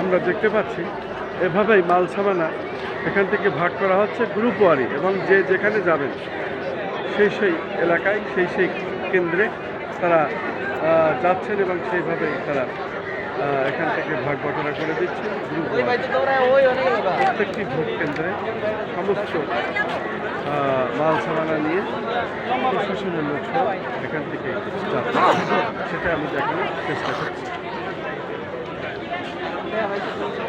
আমরা দেখতে পাচ্ছি, এভাবেই মাল সামানা এখান থেকে ভাগ করা হচ্ছে গ্রুপ ওয়ারি এবং যে যেখানে যাবেন, সেই সেই এলাকায়, সেই সেই কেন্দ্রে তারা যাচ্ছেন এবং সেইভাবেই তারা এখান থেকে ভাগ বটনা করে ওয়ারি প্রত্যেকটি ভোট কেন্দ্রে সমস্ত মাল সামানা নিয়ে প্রশাসনের লোক সহ এখান থেকে যাচ্ছে। সেটা আমি দেখানোর চেষ্টা করছি। Thank you.